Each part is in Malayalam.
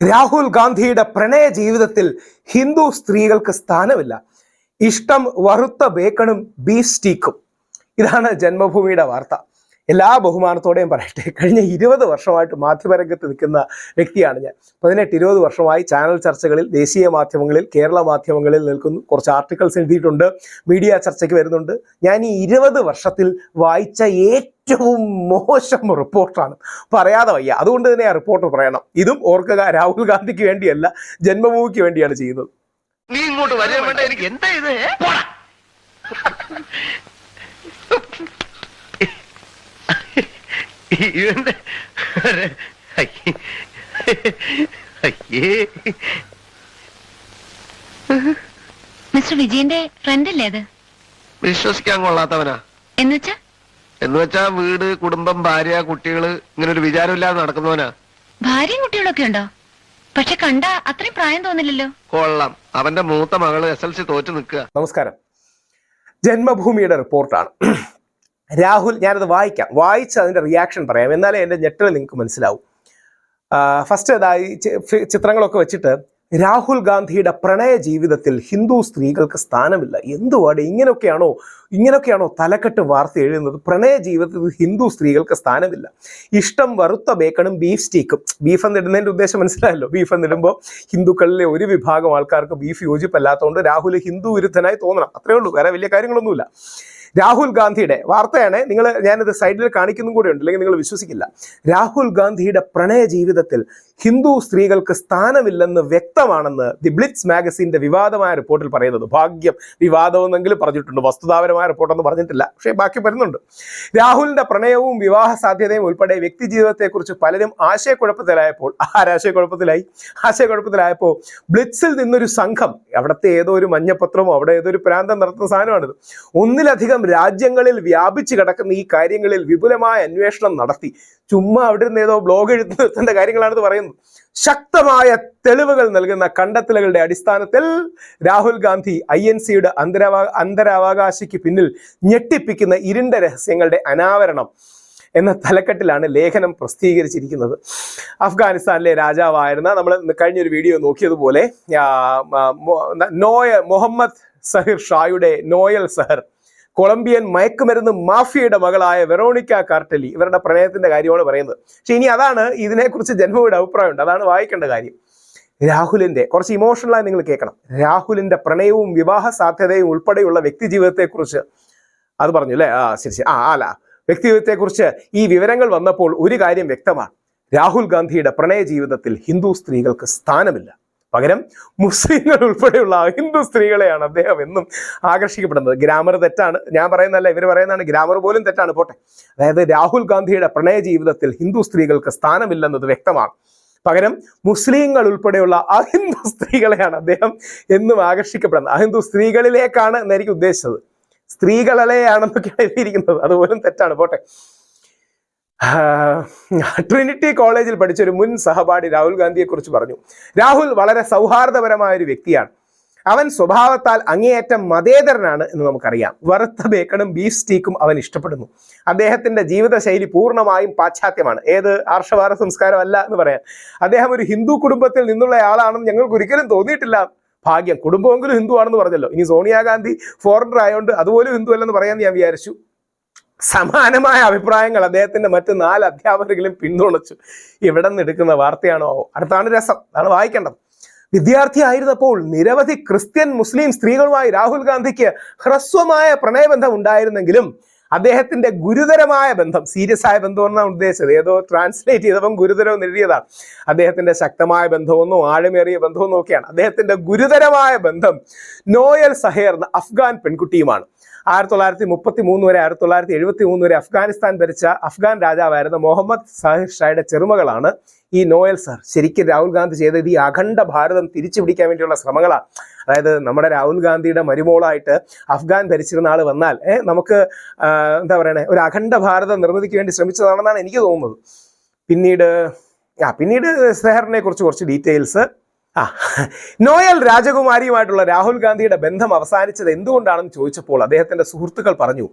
രാഹുൽ ഗാന്ധിയുടെ പ്രണയ ജീവിതത്തിൽ ഹിന്ദു സ്ത്രീകൾക്ക് സ്ഥാനമില്ല. ഇഷ്ടം വറുത്ത ബേക്കണും ബീഫ് സ്റ്റീക്കും ഇതാണ് ജന്മഭൂമിയുടെ വാർത്ത. എല്ലാ ബഹുമാനത്തോടെയും പറയട്ടെ. കഴിഞ്ഞ ഇരുപത് വർഷമായിട്ട് മാധ്യമരംഗത്ത് നിൽക്കുന്ന വ്യക്തിയാണ് ഞാൻ. പതിനെട്ട് ഇരുപത് വർഷമായി ചാനൽ ചർച്ചകളിൽ ദേശീയ മാധ്യമങ്ങളിൽ കേരള മാധ്യമങ്ങളിൽ നിൽക്കുന്നു. കുറച്ച് ആർട്ടിക്കിൾസ് എഴുതിയിട്ടുണ്ട്. മീഡിയ ചർച്ചയ്ക്ക് വരുന്നുണ്ട്. ഞാൻ ഈ ഇരുപത് വർഷത്തിൽ വായിച്ച ഏറ്റവും മോശം റിപ്പോർട്ടാണ്. പറയാതെ വയ്യ. അതുകൊണ്ട് തന്നെ ആ റിപ്പോർട്ട് പറയണം. ഇതും ഓർക്കുക രാഹുൽ ഗാന്ധിക്ക് വേണ്ടിയല്ല ജന്മഭൂമിക്ക് വേണ്ടിയാണ് ചെയ്യുന്നത്. നീ ഇങ്ങോട്ട് വേണ്ട. എനിക്ക് എന്താ ഇത്? ഇവന്റെ മിസ്റ്റർ വിജയന്റെ ഫ്രണ്ട് അല്ലേ അത്? വിശ്വസിക്കാൻ കൊള്ളാത്തവനാ. എന്നുവെച്ചാ? എന്ന് വെച്ചാ വീട് കുടുംബം ഭാര്യ കുട്ടികൾ ഇങ്ങനെ ഒരു വിചാരമില്ലാതെ നടക്കുന്നവനാ. ഭാര്യയും കുട്ടികളൊക്കെ ഉണ്ടോ? പക്ഷെ കണ്ട അത്രയും പ്രായം തോന്നില്ലല്ലോ. കൊള്ളാം. അവന്റെ മൂത്ത മകൾ എസ് എൽ സി തോറ്റു നിൽക്കുക. നമസ്കാരം. ജന്മഭൂമിയുടെ റിപ്പോർട്ടാണ്. രാഹുൽ ഞാനത് വായിക്കാം. വായിച്ച് അതിന്റെ റിയാക്ഷൻ പറയാം. എന്നാലേ എന്റെ ഞെട്ടൽ നിങ്ങൾക്ക് മനസ്സിലാവും. ഫസ്റ്റ് അതായി ചിത്രങ്ങളൊക്കെ വെച്ചിട്ട് രാഹുൽ ഗാന്ധിയുടെ പ്രണയ ജീവിതത്തിൽ ഹിന്ദു സ്ത്രീകൾക്ക് സ്ഥാനമില്ല. എന്തുവാടെ? ഇങ്ങനെയൊക്കെയാണോ ഇങ്ങനെയൊക്കെയാണോ തലക്കെട്ട് വാർത്ത എഴുതുന്നത്? പ്രണയ ജീവിതത്തിൽ ഹിന്ദു സ്ത്രീകൾക്ക് സ്ഥാനമില്ല. ഇഷ്ടം വറുത്ത ബേക്കണും ബീഫ് സ്റ്റീക്കും ബീഫ് എന്നിടുന്നതിന്റെ ഉദ്ദേശം മനസ്സിലായല്ലോ? ബീഫ് എന്നിടുമ്പോൾ ഹിന്ദുക്കളിലെ ഒരു വിഭാഗം ആൾക്കാർക്ക് ബീഫ് യോജിപ്പല്ലാത്തതുകൊണ്ട് രാഹുൽ ഹിന്ദു വിരുദ്ധനായി തോന്നണം. അത്രയേ ഉള്ളൂ. വേറെ വലിയ കാര്യങ്ങളൊന്നുമില്ല. രാഹുൽ ഗാന്ധിയുടെ വാർത്തയാണ് നിങ്ങൾ ഞാനിത് സൈഡിൽ കാണിക്കുന്നതും കൂടെ ഉണ്ട് അല്ലെങ്കിൽ നിങ്ങൾ വിശ്വസിക്കില്ല. രാഹുൽ ഗാന്ധിയുടെ പ്രണയ ജീവിതത്തിൽ ഹിന്ദു സ്ത്രീകൾക്ക് സ്ഥാനമില്ലെന്ന് വ്യക്തമാണെന്ന് ദി ബ്ലിറ്റ്സ് മാഗസിന്റെ വിവാദമായ റിപ്പോർട്ടിൽ പറയുന്നത്. ഭാഗ്യം വിവാദമെന്നെങ്കിലും പറഞ്ഞിട്ടുണ്ട്. വസ്തുതാപരമായ റിപ്പോർട്ടൊന്നും പറഞ്ഞിട്ടില്ല. പക്ഷേ ബാക്കി വരുന്നുണ്ട്. രാഹുലിന്റെ പ്രണയവും വിവാഹ സാധ്യതയും ഉൾപ്പെടെ വ്യക്തി ജീവിതത്തെക്കുറിച്ച് പലരും ആശയക്കുഴപ്പത്തിലായപ്പോൾ ആരാശയക്കുഴപ്പത്തിലായി ആശയക്കുഴപ്പത്തിലായപ്പോൾ ബ്ലിറ്റ്സിൽ നിന്നൊരു സംഘം അവിടുത്തെ ഏതോ ഒരു മഞ്ഞപത്രമോ അവിടെ ഏതോ ഒരു പ്രാന്തം നടത്തുന്ന സാധനമാണിത്. ഒന്നിലധികം രാജ്യങ്ങളിൽ വ്യാപിച്ചു കിടക്കുന്ന ഈ കാര്യങ്ങളിൽ വിപുലമായ അന്വേഷണം നടത്തി. ചുമ്മാ അവിടെ നിന്ന് ഏതോ ബ്ലോഗ് എഴുതി നിർത്തേണ്ട കാര്യങ്ങളാണെന്ന് പറയുന്നത് ശക്തമായ തെളിവുകൾ നൽകുന്ന കണ്ടെത്തലുകളുടെ അടിസ്ഥാനത്തിൽ രാഹുൽ ഗാന്ധി ഐ എൻ സിയുടെ അന്തരവാ അന്തരാവകാശിക്ക് പിന്നിൽ ഞെട്ടിപ്പിക്കുന്ന ഇരുണ്ട രഹസ്യങ്ങളുടെ അനാവരണം എന്ന തലക്കെട്ടിലാണ് ലേഖനം പ്രസിദ്ധീകരിച്ചിരിക്കുന്നത്. അഫ്ഗാനിസ്ഥാനിലെ രാജാവായിരുന്ന നമ്മൾ കഴിഞ്ഞൊരു വീഡിയോ നോക്കിയതുപോലെ നോയ മുഹമ്മദ് സഹിർ ഷായുടെ നോയൽ സഹർ കൊളംബിയൻ മയക്കുമരുന്ന് മാഫിയയുടെ മകളായ വെറോണിക്ക കാർട്ടലി ഇവരുടെ പ്രണയത്തിന്റെ കാര്യമാണ് പറയുന്നത്. പക്ഷെ ഇനി അതാണ് ഇതിനെക്കുറിച്ച് ജന്മയുടെ അഭിപ്രായമുണ്ട്. അതാണ് വായിക്കേണ്ട കാര്യം. രാഹുലിന്റെ കുറച്ച് ഇമോഷണലായി നിങ്ങൾ കേൾക്കണം. രാഹുലിന്റെ പ്രണയവും വിവാഹ സാധ്യതയും ഉൾപ്പെടെയുള്ള വ്യക്തി ജീവിതത്തെക്കുറിച്ച് അത് പറഞ്ഞു അല്ലേ? ആ ശരി ശരി. ആ അല്ല. വ്യക്തിജീവിതത്തെക്കുറിച്ച് ഈ വിവരങ്ങൾ വന്നപ്പോൾ ഒരു കാര്യം വ്യക്തമാണ്. രാഹുൽ ഗാന്ധിയുടെ പ്രണയ ജീവിതത്തിൽ ഹിന്ദു സ്ത്രീകൾക്ക് സ്ഥാനമില്ല. പകരം മുസ്ലിങ്ങൾ ഉൾപ്പെടെയുള്ള ഹിന്ദു സ്ത്രീകളെയാണ് അദ്ദേഹം എന്നും ആകർഷിക്കപ്പെടുന്നത്. ഗ്രാമർ തെറ്റാണ്. ഞാൻ പറയുന്നതല്ല ഇവർ പറയുന്നതാണ് ഗ്രാമർ പോലും തെറ്റാണ്. പോട്ടെ. അതായത് രാഹുൽ ഗാന്ധിയുടെ പ്രണയ ജീവിതത്തിൽ ഹിന്ദു സ്ത്രീകൾക്ക് സ്ഥാനമില്ലെന്നത് വ്യക്തമാണ്. പകരം മുസ്ലിങ്ങൾ ഉൾപ്പെടെയുള്ള അഹിന്ദു സ്ത്രീകളെയാണ് അദ്ദേഹം എന്നും ആകർഷിക്കപ്പെടുന്നത്. അഹിന്ദു സ്ത്രീകളിലേക്കാണ് എന്നായിരിക്കും ഉദ്ദേശിച്ചത്. സ്ത്രീകളെയാണെന്നൊക്കെയാണ് എഴുതിയിരിക്കുന്നത്. അതുപോലും തെറ്റാണ്. പോട്ടെ. ട്രിനിറ്റി കോളേജിൽ പഠിച്ച ഒരു മുൻ സഹപാഠി രാഹുൽ ഗാന്ധിയെക്കുറിച്ച് പറഞ്ഞു. രാഹുൽ വളരെ സൗഹാർദ്ദപരമായ ഒരു വ്യക്തിയാണ്. അവൻ സ്വഭാവത്താൽ അങ്ങേയറ്റം മതേതരനാണ് എന്ന് നമുക്കറിയാം. വറുത്ത ബേക്കണും ബീഫ് സ്റ്റീക്കും അവൻ ഇഷ്ടപ്പെടുന്നു. അദ്ദേഹത്തിന്റെ ജീവിതശൈലി പൂർണമായും പാശ്ചാത്യമാണ്. ഏത് ആർഷവാര സംസ്കാരം അല്ല എന്ന് പറയാം. അദ്ദേഹം ഒരു ഹിന്ദു കുടുംബത്തിൽ നിന്നുള്ള ആളാണെന്ന് ഞങ്ങൾക്ക് ഒരിക്കലും തോന്നിയിട്ടില്ല. ഭാഗ്യം കുടുംബമെങ്കിലും ഹിന്ദു ആണെന്ന് പറഞ്ഞല്ലോ. ഇനി സോണിയാഗാന്ധി ഫോറിനർ ആയതുകൊണ്ട് അതുപോലും ഹിന്ദു അല്ലെന്ന് പറയാമെന്ന് ഞാൻ വിചാരിച്ചു. സമാനമായ അഭിപ്രായങ്ങൾ അദ്ദേഹത്തിന്റെ മറ്റ് നാല് അധ്യാപകരെങ്കിലും പിന്തുണച്ചു. ഇവിടെ നിന്ന് എടുക്കുന്ന വാർത്തയാണോ അടുത്താണ് രസം. അതാണ് വായിക്കേണ്ടത്. വിദ്യാർത്ഥിയായിരുന്നപ്പോൾ നിരവധി ക്രിസ്ത്യൻ മുസ്ലിം സ്ത്രീകളുമായി രാഹുൽ ഗാന്ധിക്ക് ഹ്രസ്വമായ പ്രണയബന്ധം ഉണ്ടായിരുന്നെങ്കിലും അദ്ദേഹത്തിന്റെ ഗുരുതരമായ ബന്ധം സീരിയസ് ആയ ബന്ധം എന്നാണ് ഉദ്ദേശിച്ചത്. ഏതോ ട്രാൻസ്ലേറ്റ് ചെയ്തപ്പം ഗുരുതരവും എഴുതിയതാണ്. അദ്ദേഹത്തിന്റെ ശക്തമായ ബന്ധമൊന്നും ആഴമേറിയ ബന്ധവും ഒക്കെയാണ്. അദ്ദേഹത്തിന്റെ ഗുരുതരമായ ബന്ധം നോയൽ സഹേർ അഫ്ഗാൻ പെൺകുട്ടിയുമാണ്. ആയിരത്തി തൊള്ളായിരത്തി മുപ്പത്തി മൂന്ന് വരെ ആയിരത്തി തൊള്ളായിരത്തി എഴുപത്തി മൂന്ന് വരെ അഫ്ഗാനിസ്ഥാൻ ഭരിച്ച അഫ്ഗാൻ രാജാവായിരുന്ന മുഹമ്മദ് സാഹിർ ഷായുടെ ചെറുമകളാണ് ഈ നോയൽ സർ. ശരിക്കും രാഹുൽ ഗാന്ധി ചെയ്തത് ഈ അഖണ്ഡ ഭാരതം തിരിച്ചു പിടിക്കാൻ വേണ്ടിയുള്ള ശ്രമങ്ങളാണ് അതായത് നമ്മുടെ രാഹുൽ ഗാന്ധിയുടെ മരുമോളായിട്ട് അഫ്ഗാൻ ഭരിച്ചിരുന്ന ആൾ വന്നാൽ നമുക്ക് എന്താ പറയണേ ഒരു അഖണ്ഡ ഭാരതം നിർമ്മിതിക്ക് വേണ്ടി ശ്രമിച്ചതാണെന്നാണ് എനിക്ക് തോന്നുന്നത്. പിന്നീട് ആ പിന്നീട് സെഹറിനെ കുറിച്ച് കുറച്ച് ഡീറ്റെയിൽസ്. ആ നോയൽ രാജകുമാരിയുമായിട്ടുള്ള രാഹുൽ ഗാന്ധിയുടെ ബന്ധം അവസാനിച്ചത് എന്തുകൊണ്ടാണെന്ന് ചോദിച്ചപ്പോൾ അദ്ദേഹത്തിന്റെ സുഹൃത്തുക്കൾ പറഞ്ഞു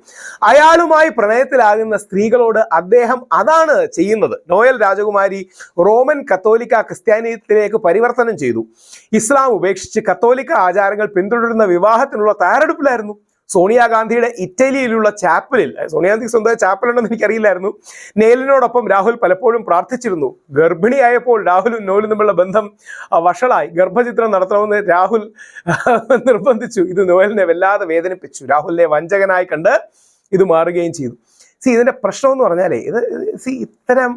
അയാളുമായി പ്രണയത്തിലാകുന്ന സ്ത്രീകളോട് അദ്ദേഹം അതാണ് ചെയ്യുന്നത്. നോയൽ രാജകുമാരി റോമൻ കത്തോലിക്ക ക്രിസ്ത്യാനിയത്തിലേക്ക് പരിവർത്തനം ചെയ്തു. ഇസ്ലാം ഉപേക്ഷിച്ച് കത്തോലിക്ക ആചാരങ്ങൾ പിന്തുടരുന്ന വിവാഹത്തിനുള്ള തയ്യാറെടുപ്പിലായിരുന്നു. സോണിയാഗാന്ധിയുടെ ഇറ്റലിയിലുള്ള ചാപ്പലിൽ സോണിയാഗാന്ധി സ്വന്തം ചാപ്പലുണ്ടെന്ന് എനിക്കറിയില്ലായിരുന്നു. നേലിനോടൊപ്പം രാഹുൽ പലപ്പോഴും പ്രാർത്ഥിച്ചിരുന്നു. ഗർഭിണിയായപ്പോൾ രാഹുലും നോലും തമ്മിലുള്ള ബന്ധം വഷളായി. ഗർഭചിത്രം നടത്തണമെന്ന് രാഹുൽ നിർബന്ധിച്ചു. ഇത് നോയലിനെ വല്ലാതെ വേദനിപ്പിച്ചു. രാഹുലിനെ വഞ്ചകനായി കണ്ട് ഇത് മാറുകയും ചെയ്തു. സി ഇതിന്റെ പ്രശ്നം എന്ന് പറഞ്ഞാലേ ഇത് സി ഇത്തരം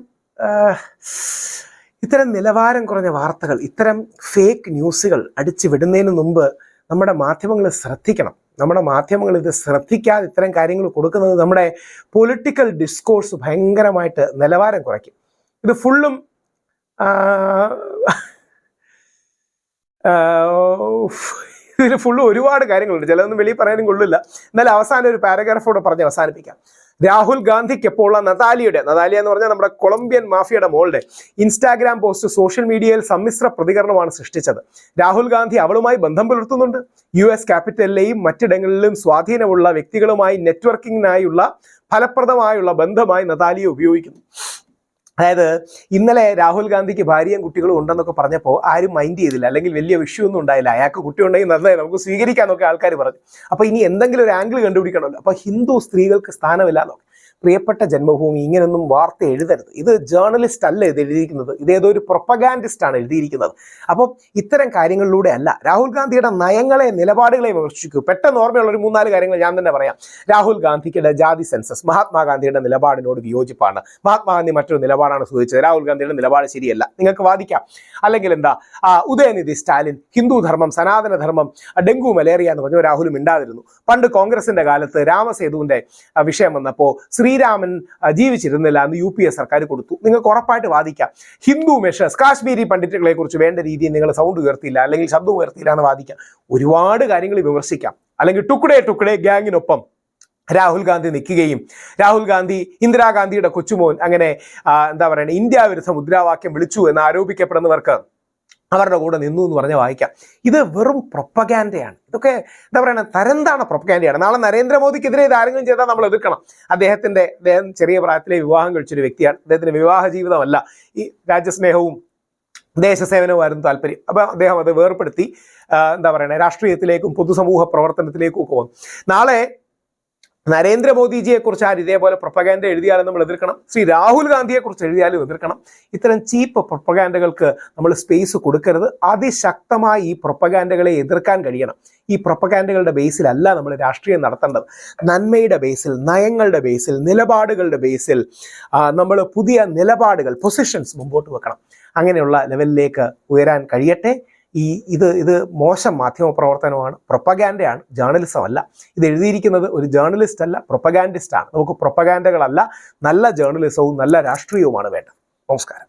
ഇത്തരം നിലവാരം കുറഞ്ഞ വാർത്തകൾ ഇത്തരം ഫേക്ക് ന്യൂസുകൾ അടിച്ചു വിടുന്നതിന് മുമ്പ് നമ്മുടെ മാധ്യമങ്ങൾ ശ്രദ്ധിക്കണം. നമ്മുടെ മാധ്യമങ്ങൾ ഇത് ശ്രദ്ധിക്കാതെ ഇത്തരം കാര്യങ്ങൾ കൊടുക്കുന്നത് നമ്മുടെ പൊളിറ്റിക്കൽ ഡിസ്കോഴ്സ് ഭയങ്കരമായിട്ട് നിലവാരം കുറയ്ക്കും. ഇത് ഫുള്ളും ഇതിൽ ഫുള്ള് ഒരുപാട് കാര്യങ്ങളുണ്ട്. ചിലതൊന്നും വെളിയിൽ പറയാനും കൊള്ളില്ല. എന്നാലും അവസാനം ഒരു പാരഗ്രാഫോടെ പറഞ്ഞ് അവസാനിപ്പിക്കാം. രാഹുൽ ഗാന്ധിക്ക് ഇപ്പോൾ നതാലിയുടെ നതാലിയ എന്ന് പറഞ്ഞാൽ നമ്മുടെ കൊളംബിയൻ മാഫിയയുടെ മോളുടെ ഇൻസ്റ്റാഗ്രാം പോസ്റ്റ് സോഷ്യൽ മീഡിയയിൽ സമ്മിശ്ര പ്രതികരണമാണ് സൃഷ്ടിച്ചത്. രാഹുൽ ഗാന്ധി അവളുമായി ബന്ധം പുലർത്തുന്നുണ്ട്. യു എസ് ക്യാപിറ്റലിലെയും മറ്റിടങ്ങളിലും സ്വാധീനമുള്ള വ്യക്തികളുമായി നെറ്റ്വർക്കിങ്ങിനായുള്ള ഫലപ്രദമായുള്ള ബന്ധമായി നതാലിയെ ഉപയോഗിക്കുന്നു. അതായത് ഇന്നലെ രാഹുൽ ഗാന്ധിക്ക് ഭാര്യയും കുട്ടികളും ഉണ്ടെന്നൊക്കെ പറഞ്ഞപ്പോൾ ആരും മൈൻഡ് ചെയ്തില്ല. അല്ലെങ്കിൽ വലിയ വിഷയം ഒന്നും ഉണ്ടായില്ല. അയാൾക്ക് കുട്ടി ഉണ്ടെങ്കിൽ നന്നായി നമുക്ക് സ്വീകരിക്കാന്നൊക്കെ ആൾക്കാർ പറഞ്ഞു. അപ്പൊ ഇനി എന്തെങ്കിലും ഒരു ആംഗിൾ കണ്ടുപിടിക്കണമല്ലോ. അപ്പൊ ഹിന്ദു സ്ത്രീകൾക്ക് സ്ഥാനമില്ല എന്നൊക്കെ പ്രിയപ്പെട്ട ജന്മഭൂമി ഇങ്ങനൊന്നും വാർത്ത എഴുതരുത്. ഇത് ജേർണലിസ്റ്റ് അല്ല ഇത് എഴുതിയിരിക്കുന്നത്. ഇത് ഏതോ ഒരു പ്രൊപ്പഗാൻഡിസ്റ്റ് ആണ് എഴുതിയിരിക്കുന്നത്. അപ്പം ഇത്തരം കാര്യങ്ങളിലൂടെ അല്ല. രാഹുൽ ഗാന്ധിയുടെ നയങ്ങളെ നിലപാടുകളെ വിമർശിക്കൂ. പെട്ടെന്ന് ഓർമ്മയുള്ള ഒരു മൂന്നാൽ കാര്യങ്ങൾ ഞാൻ തന്നെ പറയാം. രാഹുൽ ഗാന്ധിയുടെ ജാതി സെൻസസ് മഹാത്മാഗാന്ധിയുടെ നിലപാടിനോട് വിയോജിപ്പാണ്. മഹാത്മാഗാന്ധി മറ്റൊരു നിലപാടാണ് സൂചിച്ചത്. രാഹുൽ ഗാന്ധിയുടെ നിലപാട് ശരിയല്ല. നിങ്ങൾക്ക് വാദിക്കാം. അല്ലെങ്കിൽ എന്താ ഉദയനിധി സ്റ്റാലിൻ ഹിന്ദു ധർമ്മം സനാതന ധർമ്മം ഡെങ്കു മലേറിയ എന്ന് പറഞ്ഞു രാഹുലും മിണ്ടാതിരുന്നു. പണ്ട് കോൺഗ്രസിന്റെ കാലത്ത് രാമസേതുവിന്റെ വിഷയം വന്നപ്പോൾ ശ്രീരാമൻ ജീവിച്ചിരുന്നില്ല എന്ന് യു പി എ സർക്കാർ കൊടുത്തു. നിങ്ങൾക്ക് ഉറപ്പായിട്ട് വാദിക്കാം. ഹിന്ദു മെഷേഴ്സ് കാശ്മീരി പണ്ഡിറ്റുകളെ കുറിച്ച് വേണ്ട രീതിയിൽ നിങ്ങൾ സൗണ്ട് ഉയർത്തിയില്ല അല്ലെങ്കിൽ ശബ്ദം ഉയർത്തിയില്ല എന്ന് വാദിക്കാം. ഒരുപാട് കാര്യങ്ങൾ വിമർശിക്കാം. അല്ലെങ്കിൽ ടുക്കുടേ ടുക്കുടേ ഗ്യാങ്ങിനൊപ്പം രാഹുൽ ഗാന്ധി നിൽക്കുകയും രാഹുൽ ഗാന്ധി ഇന്ദിരാഗാന്ധിയുടെ കൊച്ചുമോൻ അങ്ങനെ എന്താ പറയുക ഇന്ത്യ വിരുദ്ധ മുദ്രാവാക്യം വിളിച്ചു എന്ന് ആരോപിക്കപ്പെടുന്നവർക്ക് അവരുടെ കൂടെ നിന്നു എന്ന് പറഞ്ഞ് വായിക്കാം. ഇത് വെറും പ്രൊപ്പഗാൻഡയാണ്. ഇതൊക്കെ എന്താ പറയുക തരന്താണ് പ്രൊപ്പഗാൻഡയാണ്. നാളെ നരേന്ദ്രമോദിക്കെതിരെ ഇത് ആരെങ്കിലും ചെയ്താൽ നമ്മൾ എതിർക്കണം. അദ്ദേഹത്തിന്റെ അദ്ദേഹം ചെറിയ പ്രായത്തിലെ വിവാഹം കഴിച്ചൊരു വ്യക്തിയാണ്. അദ്ദേഹത്തിന്റെ വിവാഹ ജീവിതമല്ല. ഈ രാജ്യസ്നേഹവും ദേശസേവനവുമായിരുന്നു താല്പര്യം. അപ്പം അദ്ദേഹം അത് വേർപ്പെടുത്തി എന്താ പറയുക രാഷ്ട്രീയത്തിലേക്കും പൊതുസമൂഹ പ്രവർത്തനത്തിലേക്കും ഒക്കെ വന്നു. നാളെ നരേന്ദ്രമോദിജിയെ കുറിച്ച് ആര് ഇതേപോലെ പ്രൊപ്പഗാൻഡ എഴുതിയാലും നമ്മൾ എതിർക്കണം. ശ്രീ രാഹുൽ ഗാന്ധിയെ കുറിച്ച് എഴുതിയാലും എതിർക്കണം. ഇത്തരം ചീപ്പ് പ്രൊപ്പഗാൻഡകൾക്ക് നമ്മൾ സ്പേസ് കൊടുക്കരുത്. അതിശക്തമായി ഈ പ്രൊപ്പഗാൻഡകളെ എതിർക്കാൻ കഴിയണം. ഈ പ്രൊപ്പഗാൻഡകളുടെ ബേസിലല്ല നമ്മൾ രാഷ്ട്രീയം നടത്തേണ്ടത്. നന്മയുടെ ബേസിൽ നയങ്ങളുടെ ബേസിൽ നിലപാടുകളുടെ ബേസിൽ നമ്മൾ പുതിയ നിലപാടുകൾ പൊസിഷൻസ് മുമ്പോട്ട് വെക്കണം. അങ്ങനെയുള്ള ലെവലിലേക്ക് ഉയരാൻ കഴിയട്ടെ. ഈ ഇത് ഇത് മോശം മാധ്യമ പ്രവർത്തനമാണ് പ്രൊപ്പഗാൻഡയാണ് ജേർണലിസം അല്ല ഇത് എഴുതിയിരിക്കുന്നത് ഒരു ജേർണലിസ്റ്റ് അല്ല പ്രൊപ്പഗാൻഡിസ്റ്റാണ്. നമുക്ക് പ്രൊപ്പഗാൻഡകളല്ല നല്ല ജേർണലിസവും നല്ല രാഷ്ട്രീയവുമാണ് വേണ്ടത്. നമസ്കാരം.